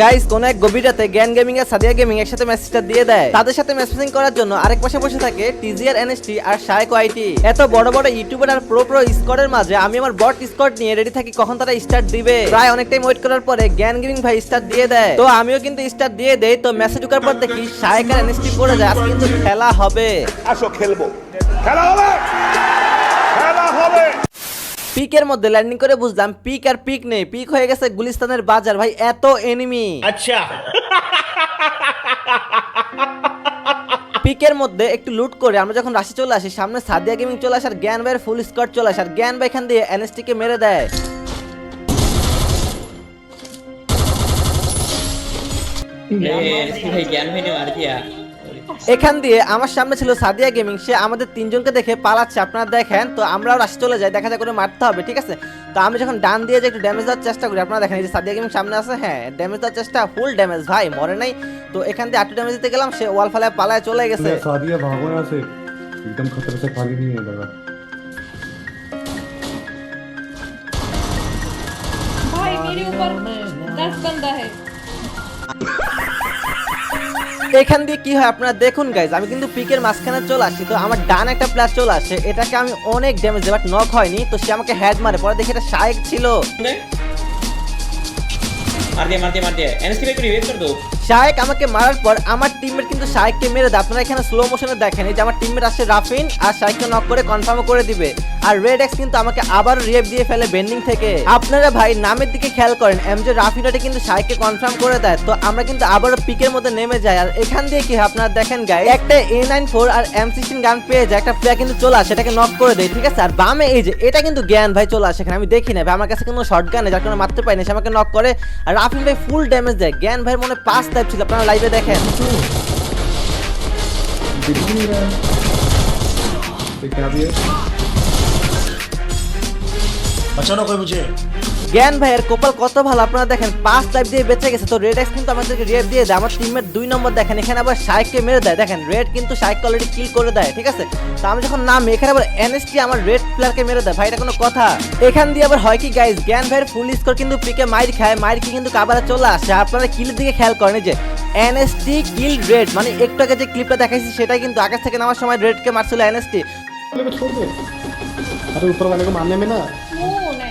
Guys কোন এক গভীর রাতে জ্ঞান গেমিং আর সাদিয়া গেমিং একসাথে মেসেজটা দিয়ে দেয়। তাদের সাথে মেসেজিং করার জন্য আরেক পাশে বসে থাকে টিজিআর এনএসটি আর শায়ক আইটি এত বড় বড় ইউটিউবার আর প্রো প্রো স্কোয়াডের মাঝে আমি আমার বট স্কোয়াড নিয়ে রেডি থাকি কখন তারা স্টার্ট দিবে। প্রায় অনেক টাইম ওয়েট করার পরে জ্ঞান গেমিং ভাই স্টার্ট দিয়ে দেয়। তো আমিও কিন্তু স্টার্ট দিয়ে দেই, তো মেসেজ ঢুকার পর দেখি শায়ক আর এনএসটি পড়ে যায়। আজকে কিন্তু খেলা হবে। আসো, খেলব। খেলা হবে! পিকের মধ্যে ল্যান্ডিং করে বুঝলাম পিক আর পিক নেই। পিক হয়ে গেছে গুলিস্তানের বাজার। ভাই এত এনিমি আচ্ছা। পিকের মধ্যে একটু লুট করে আমরা যখন রাশি চলে আসি সামনে সাদিয়া গেমিং চলে আসার জ্ঞান ভাইয়ের ফুল স্কট চলে আসার। জ্ঞান ভাই এখান দিয়ে এনএসটিকে মেরে দেয়। জ্ঞান ভাই মার দিয়া। এখান দিয়ে আমার সামনে ছিল সাদিয়া গেমিং সে আমাদের তিনজনকে দেখে পালাচ্ছে আপনারা দেখেন তো আমরাও রাশি চলে যাই দেখা যায় করে মারতে হবে ঠিক আছে তো আমি যখন ডান দিয়ে যে একটু ড্যামেজ দেওয়ার চেষ্টা করি আপনারা দেখেন এই যে সাদিয়া গেমিং সামনে আছে হ্যাঁ ড্যামেজ দেওয়ার চেষ্টা ফুল ড্যামেজ ভাই মরে নাই তো এখান দিয়ে আটটু ড্যামেজ দিতে গেলাম সে ওয়াল ফালায় পালায় চলে গেছে सादिया भागो यहाँ से एकदम खतरे से खाली नहीं है लगा भाई मेरे ऊपर दस बंदा है এখান দিয়ে কি হয় আপনারা দেখুন গাইজ আমি কিন্তু পিকের মাঝখানে চলে আসি তো আমার ডান একটা প্লেয়ার চলে আসে এটাকে আমি অনেক ড্যামেজ বাট নক হয়নি তো সে আমাকে হেড মারে পরে দেখি এটা শায়েক ছিল मार दिया मार दिया मार दिया एनएसटी भाई को रिवाइव कर दो শায়েক আমাকে মারার পর আমার টিমমেট কিন্তু শায়েককে মেরে দেয়। আপনারা এখানে স্লো মোশনে দেখেন, এই যে আমার টিমমেট আসছে রাফিন আর শায়েককে নক করে কনফার্ম করে দিবে। আর রেড এক্স কিন্তু আমাকে আবার রিয়েভ দিয়ে ফেলে বেন্ডিং থেকে। আপনারা ভাই নামের দিকে খেয়াল করেন এম যে রাফিনাটা কিন্তু শায়েককে কনফার্ম করে দেয়। তো আমরা কিন্তু আবারও পিকের মধ্যে নেমে যাই। আর এখান দিয়ে কি আপনারা দেখেন গাই একটা A nine four R M sixteen gun পেয়ে যায়, একটা প্লেয়ার কিন্তু চলে আসে, এটাকে নক করে দেয়, ঠিক আছে? আর বামে এই যে, এটা কিন্তু জ্ঞান ভাই চলে আসে এখানে, আমি দেখি না ভাই, আমার কাছে কোনো শর্ট গান যার কারণে মারতে পারি না সে আমাকে নক করে। আর রাফিন ভাই ফুল ড্যামেজ দেয়। জ্ঞান ভাইয়ের মনে পাঁচ টাইপ ছিল আপনারা লাইভে দেখেন दिख ही नहीं रहा है ये क्या भी है बचानो कोई मुझे জ্ঞান ভাইয়ের কপাল কত ভালো আপনারা দেখেন পাঁচ টাইপ দিয়ে বেঁচে গেছে তো রেড এক্স কিন্তু আমাদেরকে রেড দিয়ে দেয় আমার টিমের দুই নম্বর দেখেন এখানে আবার শাইককে মেরে দেয় দেখেন রেড কিন্তু শাইককে অলরেডি কিল করে দেয় ঠিক আছে তো আমি যখন নাম এখানে আবার এনএসটি আমার রেড প্লেয়ারকে মেরে দেয় ভাই এটা কোনো কথা এখান দিয়ে আবার হয় কি গাইস জ্ঞান ভাইয়ের ফুল স্কোর কিন্তু পিকে মাইর খায় মাইর কি কিন্তু কাবারে চলে আসে আপনারা কিলের দিকে খেয়াল করেন এই যে এনএসটি কিল রেড মানে একটু আগে যে ক্লিপটা দেখাইছি সেটাই কিন্তু আকাশ থেকে নামার সময় রেডকে মারছিল এনএসটি वाले को छोड़ दे अरे ऊपर वाले को मारने में ना ओ नाइस ये कौन है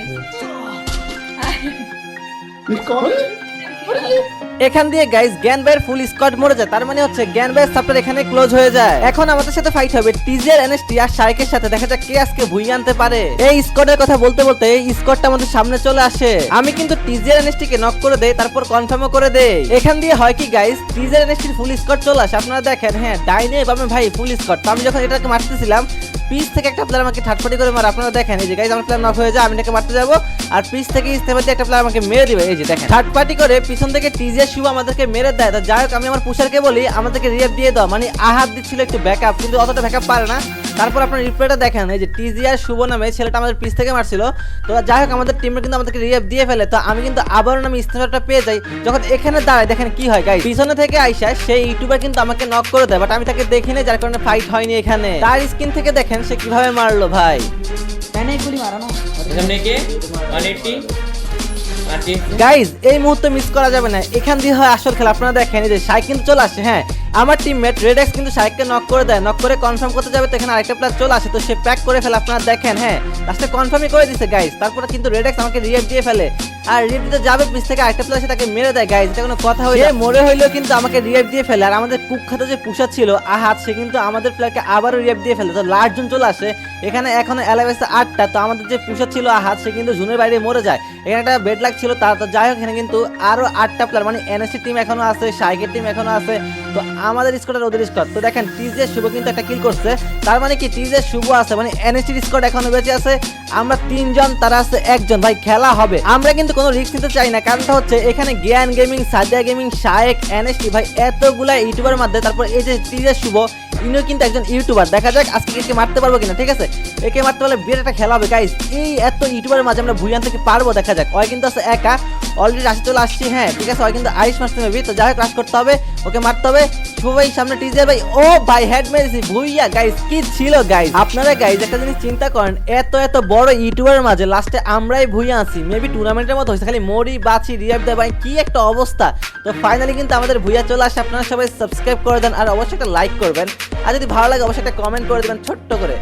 এখান দিয়ে গাইস জ্ঞান ভাইয়ের ফুল স্কোয়াড মরে যায়। তার মানে হচ্ছে জ্ঞান ভাইয়ের চ্যাপ্টার এখানে ক্লোজ হয়ে যায়। এখন আমাদের সাথে ফাইট হবে টিজিআর এনএসটি আর শাইকের সাথে। দেখা যাক কে আজকে ভুই আনতে পারে। এই স্কোয়াডের কথা বলতে বলতে এই স্কোয়াডটা আমাদের সামনে চলে আসে। আমি কিন্তু টিজিআর এনএসটি কে নক করে দেই, তারপর কনফার্মও করে দেই। এখান দিয়ে হয় কি গাইস টিজিআর এনএসটির ফুল স্কোয়াড চলে আসে। আপনারা দেখেন হ্যাঁ ডাইনে বামে ভাই ফুল স্কোয়াড আমি যখন এটাকে মারতেছিলাম পিস থেকে একটা প্লেয়ার আমাকে ঠাটপাটি করে মারে, আপনারা দেখেন। এই যে গাইজ আমার প্লেয়ার নক হয়ে যায়, আমি এটাকে মারতে যাব, আর পিস থেকে ইস্তেফা একটা প্লেয়ার আমাকে মেরে দিবে। এই যে, দেখেন। থার্ড পার্টি করে পিছন থেকে টিজিয়া শুভ আমাদেরকে মেরে দেয়। তো যাই হোক, আমি আমার পুষারকে বলি, আমাদেরকে রিয়েপ দিয়ে দাও। মানে আহাত দিচ্ছিল একটু ব্যাকআপ কিন্তু অতটা ব্যাকআপ পারে না। তারপর আপনার রিপ্লেটা দেখেন, এই যে টিজিয়ার শুভ নামে ছেলেটা আমাদের পিস থেকে মারছিল। তো যাই হোক, আমাদের টিমে কিন্তু আমাদেরকে রিয়েপ দিয়ে ফেলে। তো আমি কিন্তু আবারও আমি ইস্তেফাটা পেয়ে যাই। যখন এখানে দাঁড়ায়, দেখেন কি হয় গাই পিছনে থেকে আইসা, সেই ইউটিউবার কিন্তু আমাকে নক করে দেয়। বাট আমি তাকে দেখিনি, যার কারণে ফাইট হয়নি এখানে। তার স্কিন থেকে দেখেন দেখেন সে কীভাবে মারলো ভাই? গাইজ এই মুহূর্তে মিস করা যাবে না। এখান দিয়ে হয় আসল খেলা। আপনারা দেখেন যে সাইকেল চলে আসে হ্যাঁ? আমার টিমমেট রেডেক্স কিন্তু সাইককে নক করে দেয়। নক করে কনফার্ম করতে যাবে তো এখানে আরেকটা প্লেয়ার চলে আসে তো সে প্যাক করে ফেলে। আপনারা দেখেন হ্যাঁ? লাস্টে কনফার্মই করে দিছে গাইজ তারপরে কিন্তু রেডেক্স আমাকে রিয়েক্ট দিয়ে ফেলে। আর রিয়েভ দিতে যাবে পিস থেকে, আরেকটা প্লেয়ার তাকে মেরে দেয় গাইজ এটা কোনো কথা হয়ে মরে হইলেও কিন্তু আমাকে রিয়েভ দিয়ে ফেলে, আর আমাদের কুখ্যাত যে পুষা ছিল, আহাত, সে কিন্তু আমাদের প্লেয়ারকে আবারও রিয়েভ দিয়ে ফেলে। তো লাস্ট জন চলে আসে, এখানে এখনও এলাভেসে আটটা, তো আমাদের যে পুষা ছিল, আহাত, সে কিন্তু জুনের বাইরে মরে যায়। এখানে একটা বেড লাগ ছিল, তার তো যাই হোক, এখানে কিন্তু আরও আটটা প্লেয়ার মানে এনএসসি টিম এখনও আছে সাইকের টিম এখনও আছে, তো আমাদের স্কোয়াড আর ওদের স্কোয়াড তো দেখেন টিজে শুভ কিন্তু একটা কিল করছে, তার মানে কি টিজে শুভ আছে মানে এনএসসি স্কোয়াড এখনও বেঁচে আছে, আমরা তিনজন, তারা আছে একজন, ভাই, খেলা হবে। আমরা কিন্তু কোনো রিস্ক নিতে চাই না। কারণটা হচ্ছে এখানে জ্ঞান gaming Sadia gaming Shayek, NST, ভাই, এতগুলা ইউটিউবের মাধ্যমে তারপর এই যে তিজা শুভ ইনিও কিন্তু একজন ইউটিউবার। দেখা যাক আজকে একে মারতে পারব কিনা, ঠিক আছে? একে মারতে পারলে বিরাট একটা খেলা হবে গাইজ এই এত ইউটিউবারের মাঝে আমরা ভুইয়ান থেকে পারব, দেখা যাক। ওই কিন্তু আছে একা। অলরেডি রাশি চলে আসছি হ্যাঁ ঠিক আছে? ওই কিন্তু আইস মারতে মেবি তো যাই হোক করতে হবে। ওকে মারতে হবে। সবাই সামনে টিজার ভাই। ও ভাই হেড মেরেছি। ভুইয়া গাইজ কি ছিল গাইজ আপনারা গাইজ একটা জিনিস চিন্তা করেন, এত এত বড় ইউটিউবারের মাঝে লাস্টে আমরাই ভুইয়া আছি। মেবি টুর্নামেন্টের মতো হয়েছে, খালি মরি বাছি রিয়াব দেয়, ভাই, কি একটা অবস্থা। তো ফাইনালি কিন্তু আমাদের ভুইয়া চলে আসে। আপনারা সবাই সাবস্ক্রাইব করে দেন, আর অবশ্যই একটা লাইক করবেন। আর যদি ভালো লাগে অবশ্যই একটা কমেন্ট করে দেবেন ছোট্ট করে।